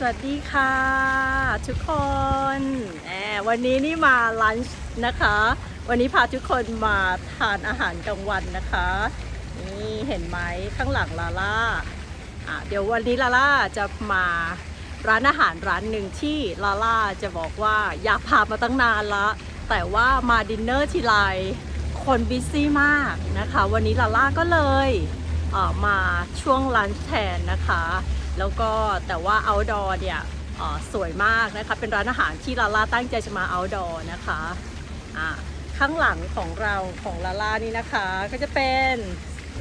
สวัสดีค่ะ ทุกคนแหมวันนี้นี่มาลันช์นะคะ วันนี้พาทุกคนมาทานอาหารกลางวันนะคะ นี่เห็นไหมข้างหลังลาล่าอะเดี๋ยววันนี้ลาล่าจะมาร้านอาหารร้านหนึ่งที่ลาล่าจะบอกว่าอยากพามาตั้งนานละแต่ว่ามาดินเนอร์ทีไรคนบิซี่มากนะคะ วันนี้ลาล่าก็เลยเออมาช่วงลันช์แทนนะคะ แล้วก็แต่ว่า outdoor เนี่ยสวยมากนะคะ เป็นร้านอาหารที่ลาล่าตั้งใจจะมา outdoor นะคะข้างหลังของเราของลาล่านี่นะคะ ก็จะเป็น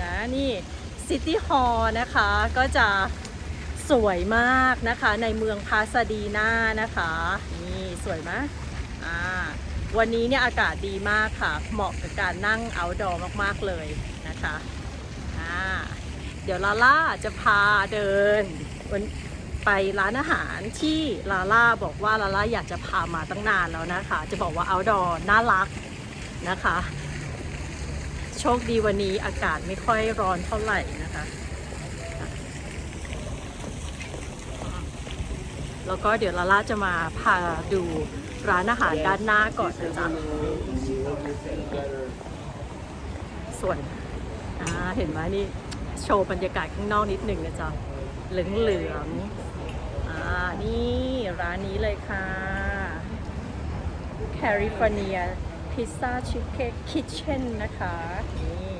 นะนี่ City Hall นะคะก็จะสวยมากนะคะในเมืองพาซาดีนานะคะนี่สวยไหมอ่าวันนี้เนี่ยอากาศดีมากค่ะ เหมาะกับการนั่ง outdoor มาก ๆ เลยนะคะอ่า เดี๋ยวลาล่าจะพาเดินวันไปร้านอาหารที่ลาล่าบอกว่าลาล่าอยากจะพามาตั้งนานแล้วนะคะ จะบอกว่า outdoor น่ารักนะคะ โชคดีวันนี้อากาศไม่ค่อยร้อนเท่าไหร่นะคะ แล้วก็เดี๋ยวลาล่าจะมาพาดูร้านอาหารด้านหน้าก่อนนะจ๊ะส่วนอ่าเห็นไหมนี่ โชว์บรรยากาศข้างนอกนิดหนึ่งนะจ๊ะ เหลืองเหลืองอ่า นี่ร้านนี้เลยค่ะ California Pizza Chicken Kitchen นะคะ นี่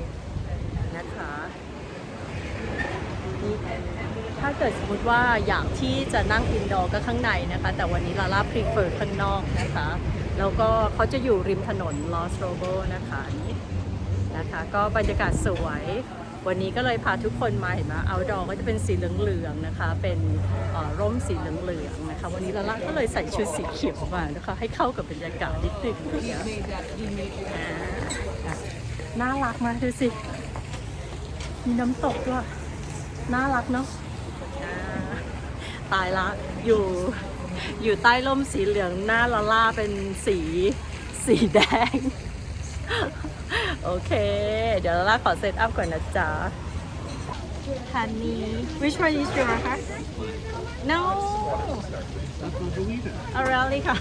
นะคะนี่ถ้าเกิดสมมติว่าอยากที่จะนั่งอินดอร์ก็ข้างในนะคะ แต่วันนี้ลาล่าพรีเฟอร์ข้างนอกนะคะ แล้วก็เขาจะอยู่ริมถนนลอสโรโบนะคะนี่นะคะ ก็บรรยากาศสวย วันนี้ก็เลยพาทุกคนมาเห็นไหมเอาดอก็จะเป็นสีเหลืองๆนะคะ เป็นร่มสีเหลืองๆนะคะ วันนี้ลาล่าก็เลยใส่ชุดสีเขียวมานะคะ ให้เข้ากับบรรยากาศนิดนึงน่าอะน่ารักมากดูสิ มีน้ำตกด้วย น่ารักเนาะตายละอยู่อยู่ใต้ร่มสีเหลืองหน้าลาล่าเป็นสีสีแดง โอเค เดี๋ยวลาล่าขอเซตอัพก่อนนะจ๊ะฮันนี่ which one is your คะ no oh really ค่ะ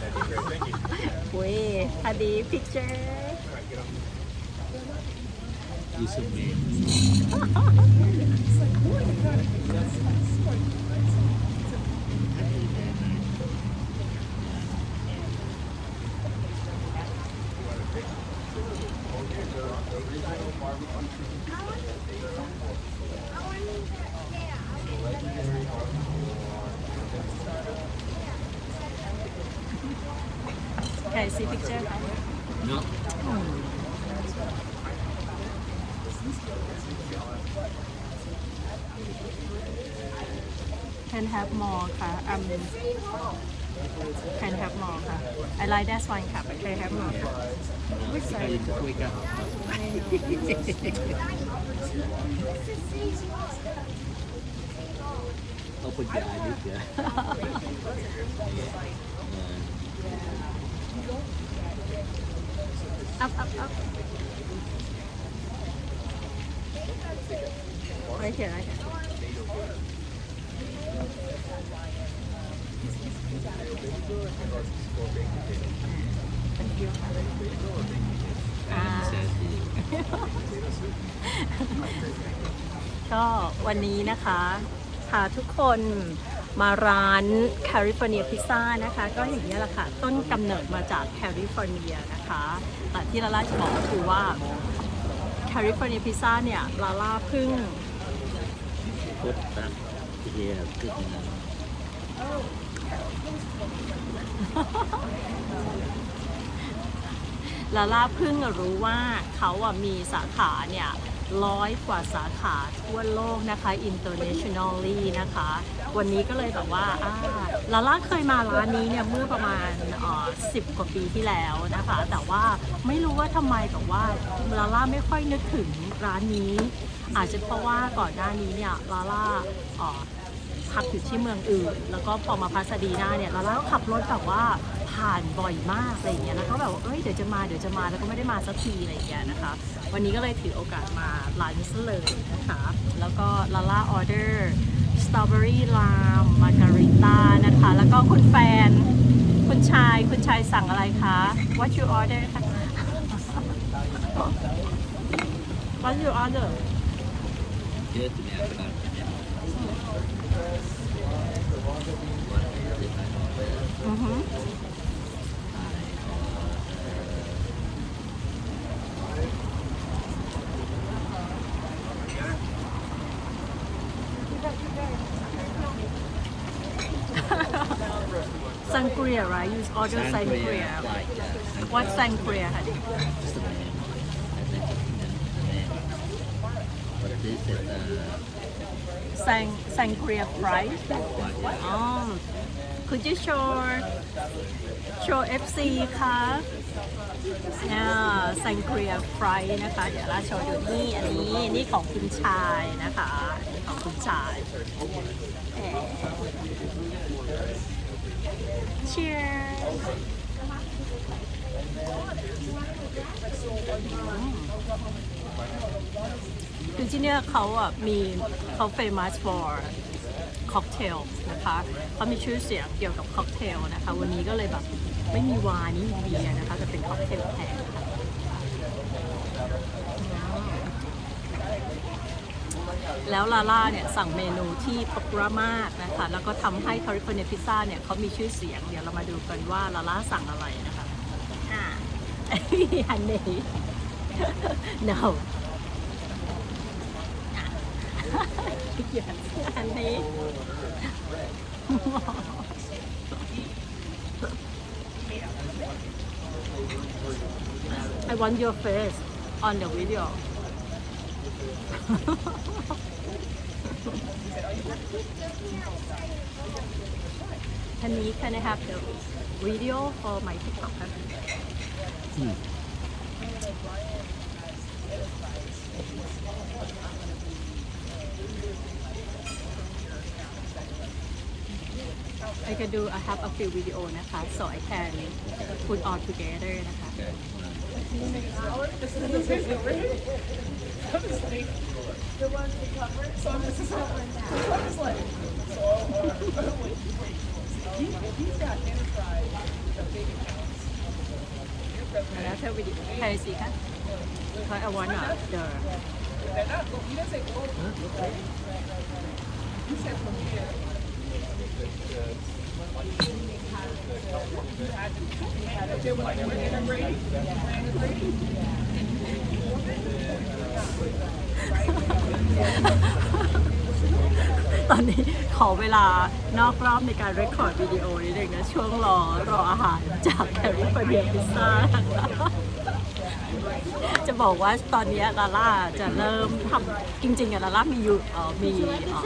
อุ้ยฮันนี่ picture Piece of meat. can I see picture No. can have more ค่ะ um can have more ค่ะ I like that one ค่ะ but can have more ค่ะ Which side? Ready to wake up. เขาเ อะไรเขียนอะไรก็วันนี้นะคะพาทุกคน มาร้าน California Pizza นะคะ ก็อย่างนี้แหละค่ะ ต้นกำเนิดมาจากแคลิฟอร์เนียนะคะแต่ที่ลาล่าจะบอกก็คือว่า California Pizza เนี่ยลาล่าเพิ่งพุทธเฮียขึ้นลาล่าเพิ่งรู้ว่าเขาอะมีสาขาเนี่ย ร้อยกว่าสาขาทั่วโลกนะคะ internationally นะคะ วันนี้ก็เลยแบบว่าอ่าลาล่าเคยมาร้านนี้เนี่ยเมื่อประมาณเอ่อ10กว่าปีที่แล้วนะคะ แต่ว่าไม่รู้ว่าทำไมแบบว่าลาล่าไม่ค่อยนึกถึงร้านนี้ อาจจะเพราะว่าก่อนหน้านี้เนี่ยลาล่าพักอยู่ที่เมืองอื่น แล้วก็พอมาพาสดีนาเนี่ยเราก็ขับรถแบบว่า ผ่านบ่อยมากอะไรอย่างเงี้ยแล้วก็แบบว่าเอ้ยเดี๋ยวจะมาเดี๋ยวจะมาแล้วก็ไม่ได้มาสักทีอะไรอย่างเงี้ยนะคะ วันนี้ก็เลยถือโอกาสมาร้านซะเลยนะคะแล้วก็ลาล่าออเดอร์สตรอเบอรี่ลามมาการิต้านะคะ แล้วก็คุณแฟน คุณชายคุณชายสั่งอะไรคะ What you order คะ What you order Good to Sangria, right? You order sangria. Like, uh, What sangria, honey? just a man. I think it's a man. But this is uh, Sang sangria fries. like, Oh, could you show show FC คะอ่า sangria fry นะคะ เดี๋ยวเราโชว์อยู่นี่ อันนี้ นี่ของคุณชายนะคะนี่ของคุณชายเอ่อ Cheers คือที่เนี่ยเขาอะมีเขา famous for ค็อกเทลนะคะเขามีชื่อเสียงเกี่ยวกับค็อกเทลนะคะ วันนี้ก็เลยแบบไม่มีวายนี่มีเบียร์นะคะแต่เป็นค็อกเทลแทนค่ะ แล้วลาล่าเนี่ยสั่งเมนูที่ปกระมากนะคะ แล้วก็ทำให้คาริฟอร์เนียพิซซ่าเนี่ยเขามีชื่อเสียง เดี๋ยวเรามาดูกันว่าลาล่าสั่งอะไรนะคะอ่าฮันนี่ no yes อันนี้ I want your face on the video อันนี้ can I have the video for my TikTok ครับ I can do I have a few video นะคะ so I can put all together นะคะ แล้วเธอวิดีใครสิคะใครเอาวันอะเดอ ตอนนี้ขอเวลานอกรอบในการเรคคอร์ดวิดีโอนิดนึงนะ ช่วงรอรออาหารจากแคริฟอร์เนียพิซซ่าจะบอกว่าตอนนี้ลาล่าจะเริ่มทำจริงๆอะลาล่ามีอยู่เอ่อมีเอ่อ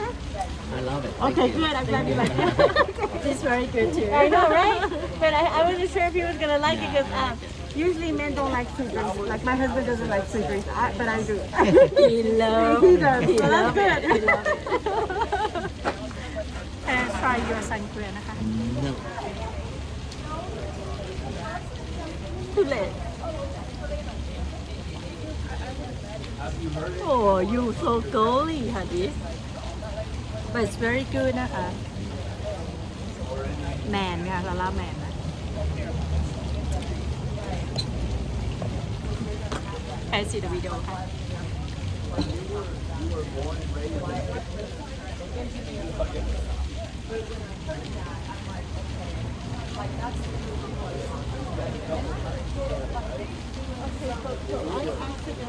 I love it. Okay, good. I'm glad you like it. It's very good too. I know, right? But I, I wasn't sure if he was gonna like it because um, usually men don't like sweet drinks. Like my husband doesn't like sweet drinks, I, but I do. He loves He does, He so that's loves it. good. He loves it. Can I try your sangria นะคะ No. ทุเรศ Oh, you so girly, honey. But it's very good นะคะ แมนค่ะลาล่าแมนนะ I see the video. Esposito.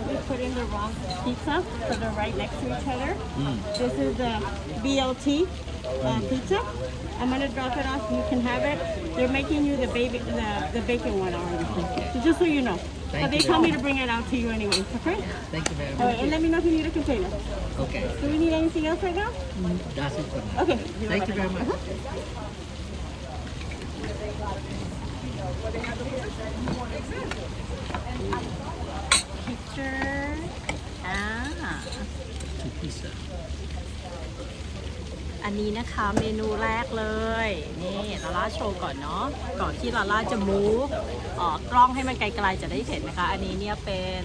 We put in the wrong pizza, so they're right next to each other. Mm. This is the BLT uh, mm. pizza. I'm gonna drop it off. You can have it. They're making you the baby, the, the bacon one already. So just so you know. Thank but they you. told me to bring it out to you anyway, Okay. Thank you very much. right, and let me know if you need a container. Okay. Do we need anything else right now? Mm, that's it for now. Okay. Thank you very much. picture อ่า Two pizza. อันนี้นะคะเมนูแรกเลย นี่ลาล่าโชว์ก่อนเนาะก่อนที่ลาล่าจะมูฟออกกล้องให้มันไกลๆจะได้เห็นนะคะ อันนี้เนี่ยเป็น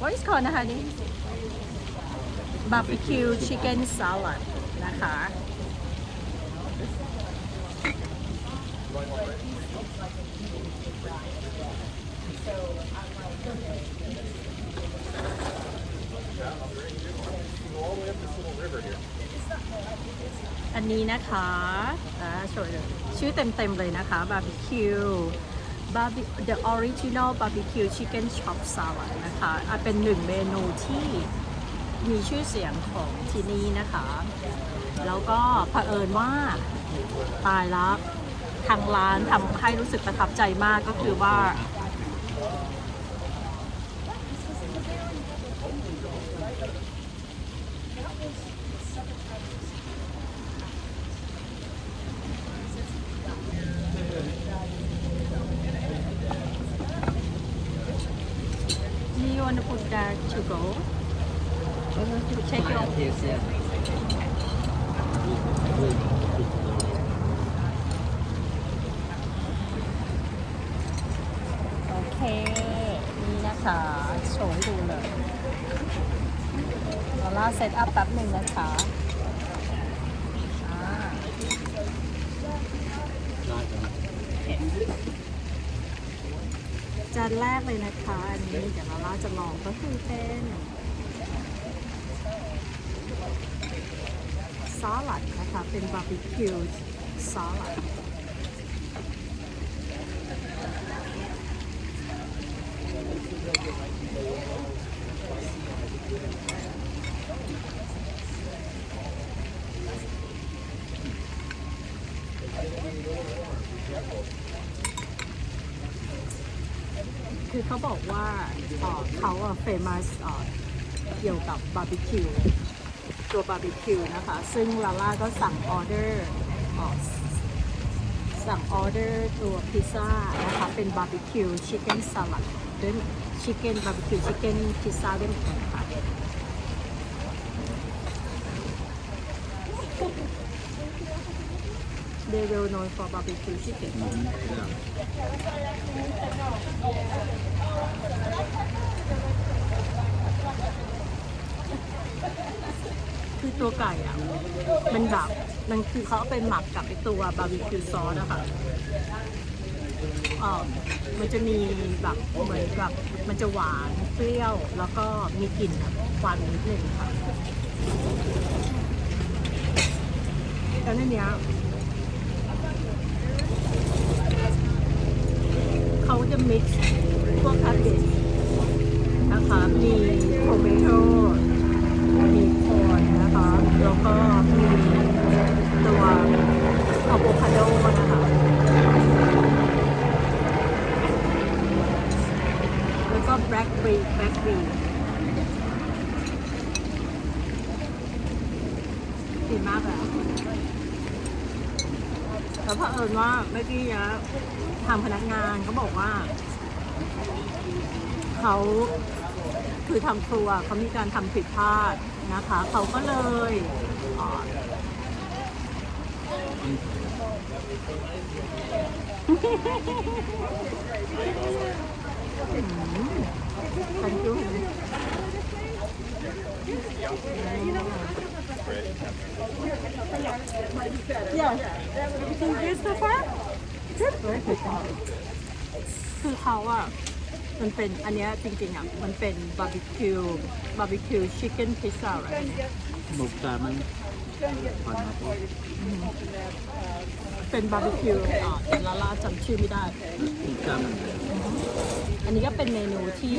what is called นะคะนี่ barbecue chicken salad นะคะ นี้นะคะชื่อเต็มๆเลยนะคะ barbecue Barbe the original barbecue chicken chop salad นะคะเป็นหนึ่งเมนูที่มีชื่อเสียงของที่นี่นะคะ แล้วก็เผอิญว่าตายแล้วทางร้านทำให้รู้สึกประทับใจมากก็คือว่า Do you want to put that to go? Check your Yes, yeah. โอเคนี่นะคะโชว์ให้ดูเลยเราล่าเซตอัพแป๊บหนึ่งนะคะอ่าจา นแรกเลยนะคะ อันนี้เดี๋ยวลอล่าจะลองก็คือเป็นซอสลัดนะคะ เป็นบาร์บีคิวซอสลัด คือเขาบอกว่าเขาเฟมัสเกี่ยวกับบาร์บีคิวตัวบาร์บีคิวนะคะ ซึ่งลาล่าก็สั่งออเดอร์สั่งออเดอร์ตัวพิซซ่านะคะ เป็นบาร์บีคิวชิคเก้นสลัดด้วยชิคเก้นบาร์บีคิวชิคเก้นพิซซ่าด้วยเหมือนกันค่ะ They will known for barbecue chicken. คือตัวไก่อะ มันแบบ มันคือเขาเอาไปหมักกับไอตัวบาร์บีคิวซอสนะคะเออมันจะมีแบบเหมือนกับมันจะหวานเปรี้ยว แล้วก็มีกลิ่นควันนิดนึงค่ะแล้วในเนี้ย เขาจะ mix พวกคาเบจนะคะมีโทเมโตมีโคนนะคะแล้วก็มีตัวอะโวคาโดนะคะ แล้วก็แบล็คบรีแบล็คบรีดีมากเลยอะแล้วเผอิญว่าเมื่อกี้นะางพนักงานเขาบอกว่าเขาคือทำครัวเขามีการทำผิดพลาดนะคะ เขาก็เลยเอ่อ Thank you. Yeah. Everything good so far? Good. Very good. คือเขาอะมันเป็นอันเนี้ยจริงๆอะมันเป็นบาร์บีคิวบาร์บีคิวชิคเก้นพิซซ่าอะไรหมกจานมันผ่านมาปุ๊บเป็นบาร์บีคิวอ่าลาลาจำชื่อไม่ได้อีกจานมันอันนี้ก็เป็นเมนูที่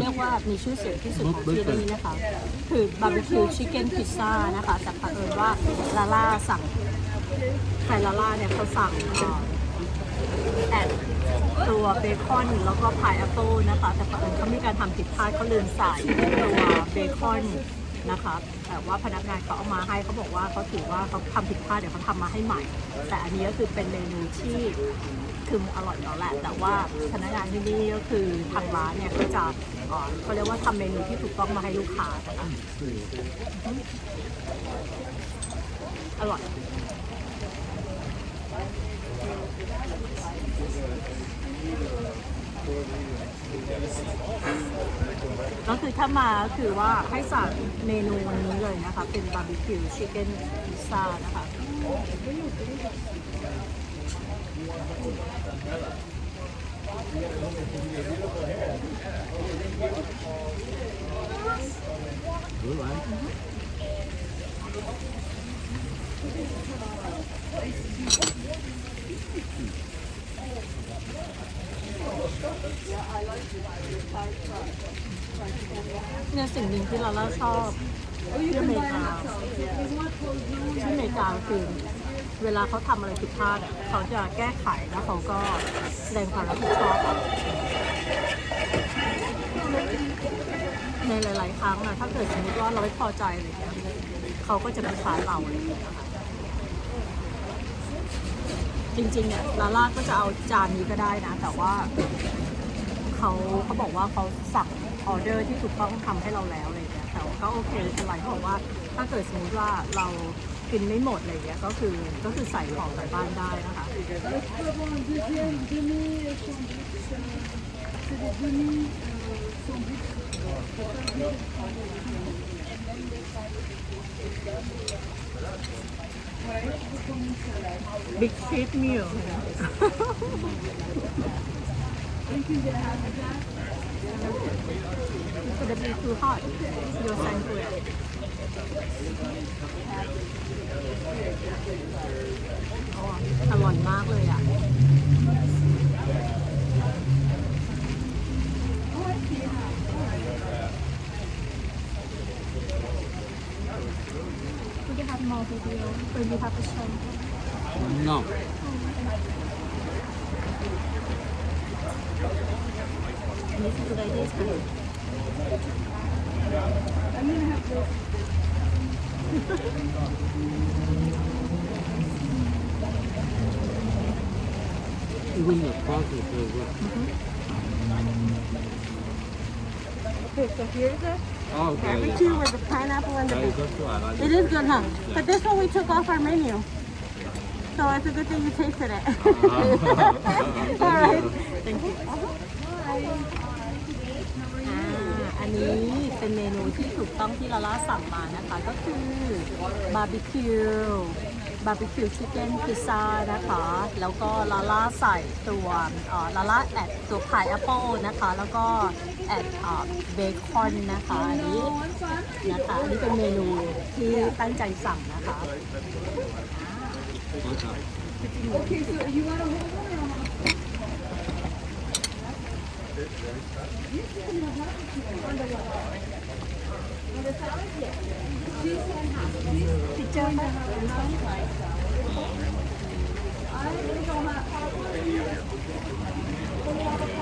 เรียกว่ามีชื่อเสียงที่สุดของที่นี่นะคะ คือบาร์บีคิวชิคเก้นพิซซ่านะคะแต่เผอิญว่าลาลาสั่งไคลาลาเนี่ยเขาสั่ง แอดตัวเบคอนแล้วก็พายแอปเปิลนะคะ แต่เผอิญเขามีการทำผิดพลาดเขาลืมใส่ตัวเบคอนนะคะ แต่ว่าพนักงานเขาเอามาให้เขาบอกว่าเขาถือว่าเขาทำผิดพลาดเดี๋ยวเขาทำมาให้ใหม่ แต่อันนี้ก็คือเป็นเมนูที่คือมันอร่อยแล้วแหละ แต่ว่าพนักงานที่นี่ก็คือทางร้านเนี่ยก็จะเอ่อเขาเรียกว่าทำเมนูที่ถูกต้องมาให้ลูกค้านะคะอร่อย ก็คือถ้ามาคือว่าให้สั่งเมนูวันนี้เลยนะคะ เป็นบาร์บีคิวชิคเก้นพิซซ่านะคะ Good one. เนี่ยสิ่งหนึ่งที่เราล่าชอบที่อเมริกาที่อเมริกาคือเวลาเขาทำอะไรผิดพลาดอะเขาจะแก้ไขแล้วเขาก็แสดงความรับผิดชอบในหลาย ๆ ครั้งอะถ้าเกิดสมมติว่าเราไม่พอใจอะไรเงี้ยเขาก็จะไปค้าเราอะไรอย่างเงี้ยค่ะ จริงๆเนี่ยลาล่าก็จะเอาจานนี้ก็ได้นะ แต่ว่าเขาเขาบอกว่าเขาสั่งออเดอร์ที่ถูกต้องทำให้เราแล้วอะไรอย่างเงี้ยแต่ว่าก็โอเคไม่เป็นไรเขาบอกว่า ถ้าเกิดสมมติว่าเรากินไม่หมดอะไรอย่างเงี้ยก็คือก็คือใส่ของใส่บ้านได้นะคะ Big cheese meal Could it be too hot? Your sandwich. อ๋ออร่อยมากเลยอะ Could you have more video when you have a show? No. This is the idea. is good. Even the sauce is very good. Okay, so here's the Oh, okay. barbecue with the pineapple and the That is bacon. also I like It is good, huh? But this one we took off our menu. So it's a good thing you tasted it. All right. Thank you อ่าอันนี้เป็นเมนูที่ถูกต้องที่ลาล่าสั่งมานะคะ ก็คือบาร์บีคิวบาร์บีคิวชิคเก้นพิซซ่านะคะ แล้วก็ลาล่าใส่ตัวเอ่อลาล่าแอดตัวพายแอปเปิลนะคะ แล้วก็ แอดเบคอนนะคะอันนี้นะคะอันนี้เป็นเมนูที่ตั้งใจสั่งนะคะ Okay.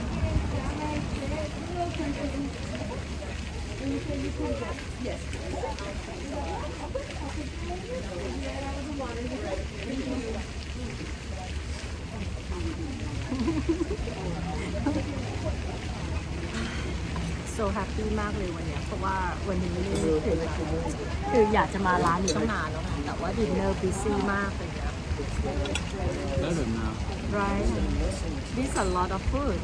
so happy มากเลยวันเนี้ยเพราะว่าวันนี้คือคืออยากจะมาร้านนี้ตั้งนานแล้วค่ะแต่ว่าดินเนอร์ busy มากเลย Better now. right this a lot of food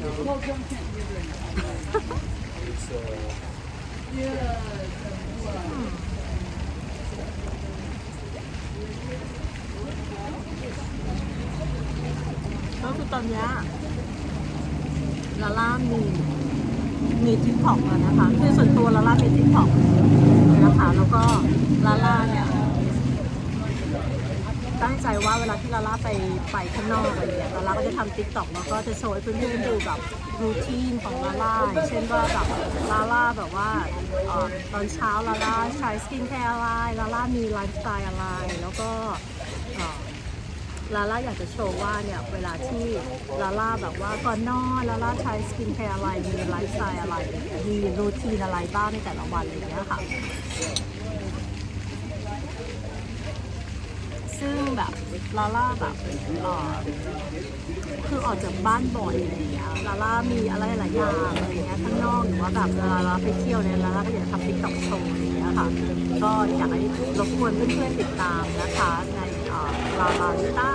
Hmm. ก็คือตอนนี้ลาล่ามีมีทิกตอกแล้วนะคะคือส่วนตัวลาล่ามีทิกตอกนะคะ แล้วก็ลาล่าเนี่ย ตั้งใจว่าเวลาที่ลาล่าไปไปข้างนอกอะไรเงี้ยลาล่าก็จะทำติ๊กต็อกแล้วก็จะโชว์ให้เพื่อนๆดูแบบรูทีนของลาล่าอย่างเช่นว่าแบบลาล่าแบบว่าเอ่อตอนเช้าลาล่าใช้สกินแคร์อะไรลาล่ามีไลฟ์สไตล์อะไร แล้วก็เอ่อลาล่าอยากจะโชว์ว่าเนี่ยเวลาที่ลาล่าแบบว่าก่อนนอนลาล่าใช้สกินแคร์อะไรมีไลฟ์สไตล์อะไร มีรูทีนอะไรบ้างในแต่ละวันอะไรเงี้ยค่ะ ซึ่ง แบบลาล่าแบบคือออกจากบ้านบ่อยอะไรอย่างเงี้ยลาล่ามีอะไรหลายอย่างอะไรเงี้ยข้างนอกหรือว่าแบบเวลาเราไปเที่ยวเนี่ยลาล่าก็อยากทำติ๊กต็อกโชว์อะไรเงี้ยค่ะ ก็อยากให้รบกวนเพื่อนๆติดตามนะคะในลาลาลิต้า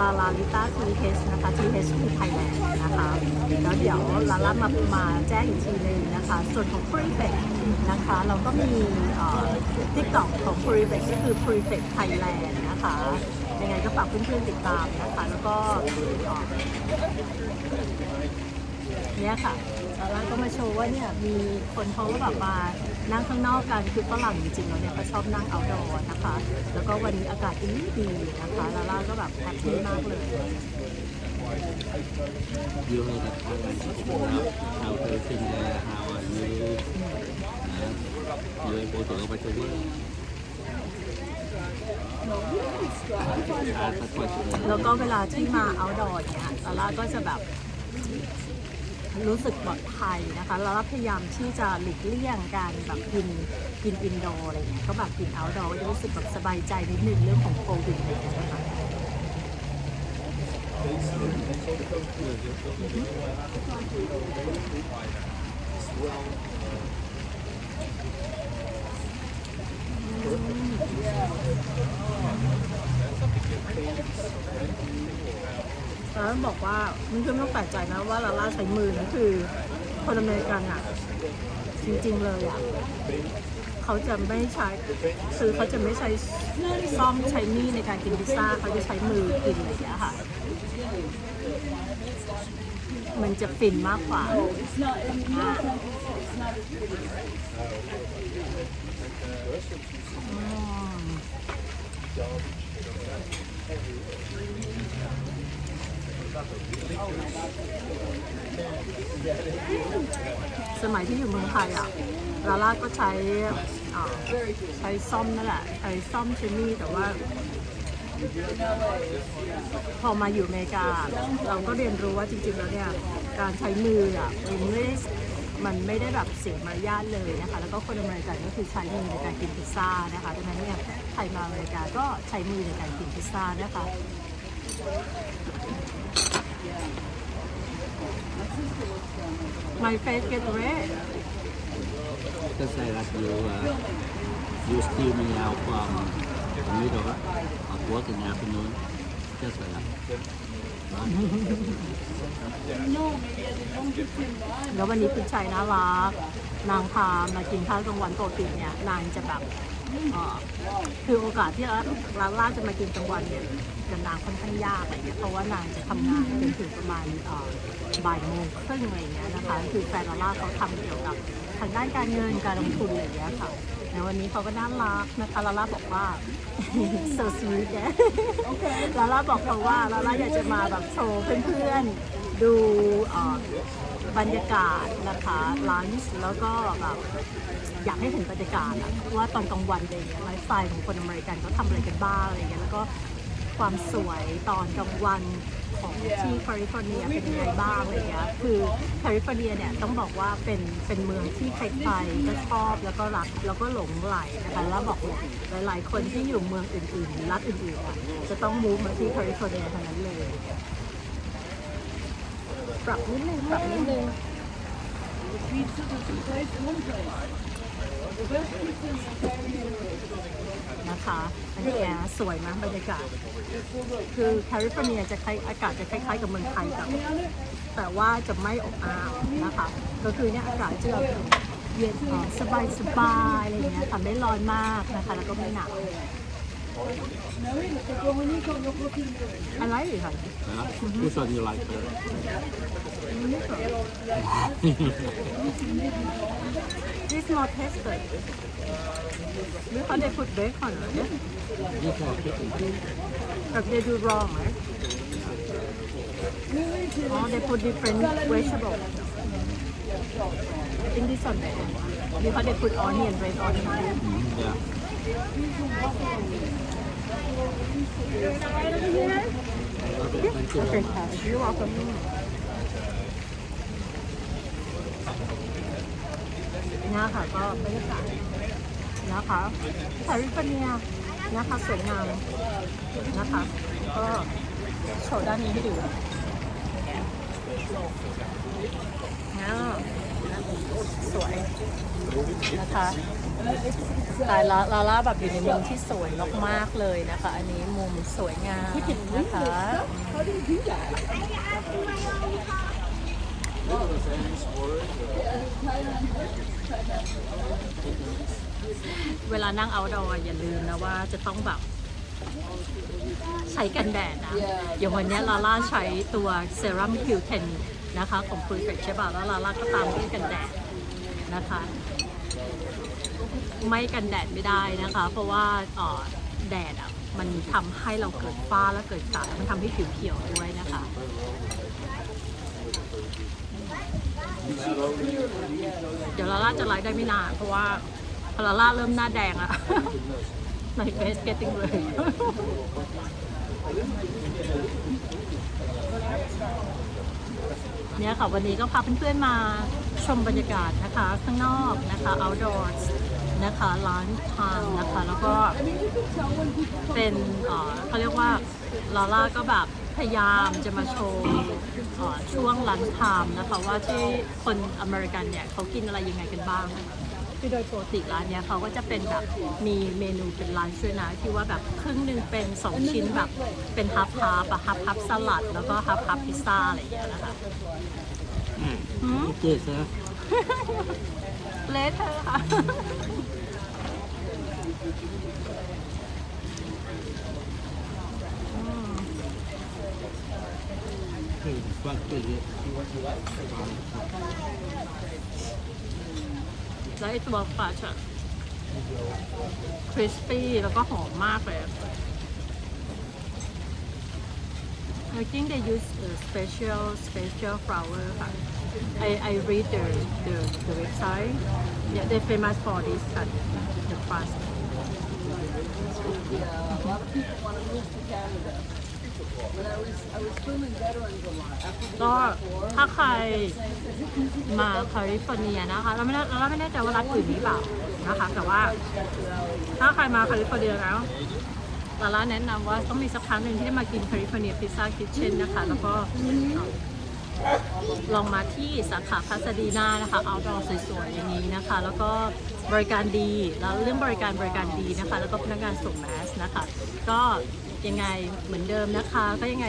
ลาลาลิต้าทีเฮนะคะทีเฮคือไทยแลนด์นะคะแล้วเดี๋ยวลาล่ามามาแจ้งอีกทีหนึงนะคะ ส่วนของ p r e f e c t นะคะ เราก็มีทิกตอกของ p r e f e c t ก็คือ p r e f e c t Thailand นะคะยังไงก็ฝากเพื่อนๆติดตามนะคะแล้วก็เนี่ยค่ะแล้วเราก็มาโชว์ว่าเนี่ยมีคนเขาแบบมานั่งข้างนอกกันคือฝรั่งจริงๆแล้วเนี่ยเขาชอบนั่งเอาดอนะคะ แล้วก็วันนี้อากาศดีดีนะคะแล้วเราก็แบบแฮปปี้มากเลย You heard that Thailand people now how to sing there, how are you? You able to go back to work? แล้วก็เวลาที่มาเอาดอร์เนี่ยลาล่าก็จะแบบรู้สึกปลอดภัยนะคะลาล่าพยายามที่จะหลีกเลี่ยงการแบบกินกินอินดอร์อะไรเงี้ย ก็แบบกินเอาดอร์ก็จะรู้สึกแบบสบายใจนิดนึงเรื่องของโควิดอะไรเงี้ยนะคะ แล้วบอกว่ามันคือไม่ต้องแปลกใจนะว่าลาล่าใช้มือนั่นคือคนอเมริกันอะจริงๆเลยอะเขาจะไม่ใช้คือเขาจะไม่ใช้ซ่อมใช้มีดในการกินพิซซ่าเขาจะใช้มือกินอะไรอย่างเงี้ยค่ะ มันจะฟินมากกว่า สมัยที่อยู่เมืองไทยอะ ลาล่าก็ใช้ใช้ซ่อมนั่นแหละ ใช้ซ่อมใช้มีดแต่ว่า พอมาอยู่อเมริกา เราก็เรียนรู้ว่าจริงๆแล้วเนี่ย การใช้มืออะมันไม่ได้ มันไม่ได้แบบเสียมารยาทเลยนะคะ แล้วก็คนอเมริกันก็คือใช้มือในการกินพิซซ่านะคะดังนั้นเนี่ยใครมาอเมริกาก็ใช้มือในการกินพิซซ่านะคะ My face get red Just say that you uh, you steal me out from the middle of working afternoon. Just like that. แล้ววันนี้คุณชัยน่ารัก นางพามากินข้าวกลางวันปกติเนี่ยนางจะแบบคือโอกาสที่ลานล่าจะมากินกลางวันเนี่ยกับนางค่อนข้างยากอะไรเงี้ยเพราะว่านางจะทำงานจนถึงประมาณบ่ายโมงครึ่งอะไรเงี้ยนะคะ คือแฟนล่าเขาทำเกี่ยวกับ ทางด้านการเงินการลงทุนอะไรเงี้ยค่ะในวันนี้เขาก็น่ารักนะคะลาล่าบอกว่า so sweet เนี่ยลาล่าบอกเขาว่าลาล่าอยากจะมาแบบโชว์เพื่อนๆดูเอ่อบรรยากาศนะคะลันช์แล้วก็แบบอยากให้เห็นบรรยากาศอะว่าตอนกลางวันอะไรอย่างเงี้ยไลฟ์สไตล์ของคนอเมริกันเขาทำอะไรกันบ้างอะไรอย่างเงี้ยแล้วก็ ความสวยตอนกลางวันของที่แคลิฟอร์เนียเป็นยังไงบ้างอะไรเงี้ยคือแคลิฟอร์เนียเนี่ยต้องบอกว่าเป็นเป็นเมืองที่ใครๆก็ชอบแล้วก็รักแล้วก็หลงไหลนะคะแล้วบอกเลยหลายๆ คนที่อยู่เมืองอื่นๆรัฐอื่นๆจะต้องมูฟมาที่แคลิฟอร์เนียเทั้งนั้นเลย ปรับนิดนึงปรับนิดนึง The best pizza in Paris. นะคะอันนี้แอร์สวยนะบรรยากาศ คือแคลิฟอร์เนียจะคล้ายอากาศจะคล้ายๆกับเมืองไทยแต่แต่ว่าจะไม่อบอ้าวนะคะ ก็คือเนี่ยอากาศจะเย็นสบายสบายๆอะไรอย่างเงี้ยค่ะไม่ร้อนมากนะคะ แล้วก็ไม่หนาว No, but when you come, look, look in the อะไรอีกค่ะ Huh? Which one you like better? This not tasted because they put bacon on it You can they do wrong right Oh, they put different vegetables. I think this one better because they put onion, red onion. Yeah. You. Okay, you're welcome. เนี่ยค่ะก็บรรยากาศนะคะแคลิฟอร์เนียนะคะสวยงามนะคะ ก็โชว์ด้านนี้ให้ดูนี่สวยนะคะตายละลาล่าแบบอยู่ในมุมที่สวยมากๆเลยนะคะ อันนี้มุมสวยงามนะคะ How do you do that? เวลานั่งเอาดออย่าลืมนะว่าจะต้องแบบ ใช้กันแดดนะ อย่างวันเนี้ยลาล่าใช้ตัวเซรั่มคิวเทนนะคะของ Perfect ใช่ป่ะแล้วลาล่าก็ตามด้วยกันแดดนะคะ ไม่กันแดดไม่ได้นะคะ เพราะว่าเอ่อแดดอะมันทำให้เราเกิดฝ้าและเกิดกระมันทำให้ผิวเขียวด้วยนะคะ เดี๋ยวลาล่าจะไลฟ์ได้ไม่นานเพราะว่าพอลาล่าเริ่มหน้าแดงอะในเฟสเกตติ้งเลยเนี่ยค่ะวันนี้ก็พาเพื่อนๆมาชมบรรยากาศนะคะ ข้างนอกนะคะ outdoors นะคะร้านทานนะคะ แล้วก็เป็นเขาเรียกว่าลาล่าก็แบบพยายามจะมาโชว์ ช่วงลันช์ไทม์นะคะว่าที่คนอเมริกันเนี่ยเขากินอะไรยังไงกันบ้าง คือโดยปกติร้านเนี้ยเขาก็จะเป็นแบบมีเมนูเป็นร้านช่วยนะที่ว่าแบบครึ่งหนึ่งเป็น 2 ชิ้นแบบเป็นฮับฮับอะฮับฮับสลัด แล้วก็ฮับฮับพิซซ่าอะไรอย่างเงี้ยนะคะ It is, huh? เละเธอค่ะ แล้วไอ้ตัวปลาจะคริสปี้แล้วก็หอมมากเลย I think they use a special special flower ค่ะ I I read the the the website yeah they famous for this ค่ะ the crust Yeah, a lot of people want to move to Canada. When I was, I was filming veterans a lot. After the ก็ถ้าใครมาแคลิฟอร์เนียนะคะ เราไม่แน่เราไม่แน่ใจว่ารัฐอื่นนี้เปล่านะคะ แต่ว่า ถ้าใครมาแคลิฟอร์เนียแล้วลาล่าแนะนำว่าต้องมีสักครั้งหนึ่งที่ได้มากินแคลิฟอร์เนียพิซซ่าคิทเช่นนะคะ แล้วก็ลองมาที่สาขาพาสดีนานะคะเอาดอสวยๆอย่างนี้นะคะ แล้วก็บริการดี แล้วเรื่องบริการบริการดีนะคะ แล้วก็พนักงานส่งแมสนะคะ ก็ ยังไงเหมือนเดิมนะคะ ก็ยังไง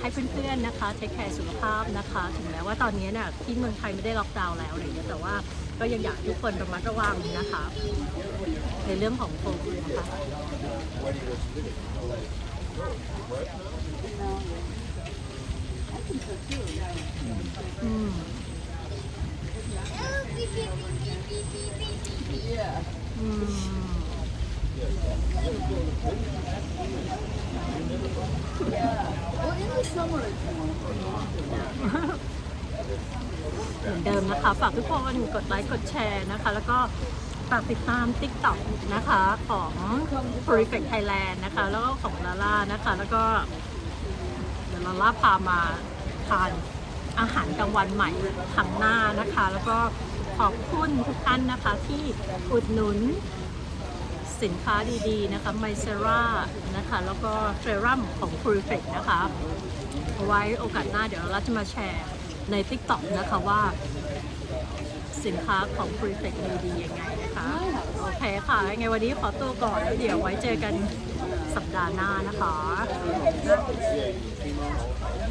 ให้เพื่อนๆนะคะเทคแคร์สุขภาพนะคะ ถึงแม้ว่าตอนนี้เนี่ยที่เมืองไทยไม่ได้ล็อกดาวน์แล้วอะไรเงี้ยแต่ว่าก็ยังอยากทุกคนระมัดระวังนะคะ ในเรื่องของโควิดนะคะอืมอืม Well, in the summer it's warm. เหมือนเดิมนะคะ ฝากทุกคนกดไลค์กดแชร์นะคะ แล้วก็ฝากติดตาม TikTok นะคะของ Perfect Thailand นะคะ แล้วก็ของลาล่านะคะ แล้วก็เดี๋ยวลาล่าพามาทานอาหารกลางวันใหม่ครั้งหน้านะคะ แล้วก็ขอบคุณทุกท่านนะคะที่อุดหนุนสินค้าดีๆนะคะไมเซรานะคะ แล้วก็เซรั่มของ Perfect นะคะ เอาไว้โอกาสหน้าเดี๋ยวเราจะมาแชร์ใน TikTok นะคะว่า สินค้าของ Prefect มีดียังไงนะคะ โอเคค่ะยังไงวันนี้ขอตัวก่อนแล้วเดี๋ยวไว้เจอกันสัปดาห์หน้านะคะ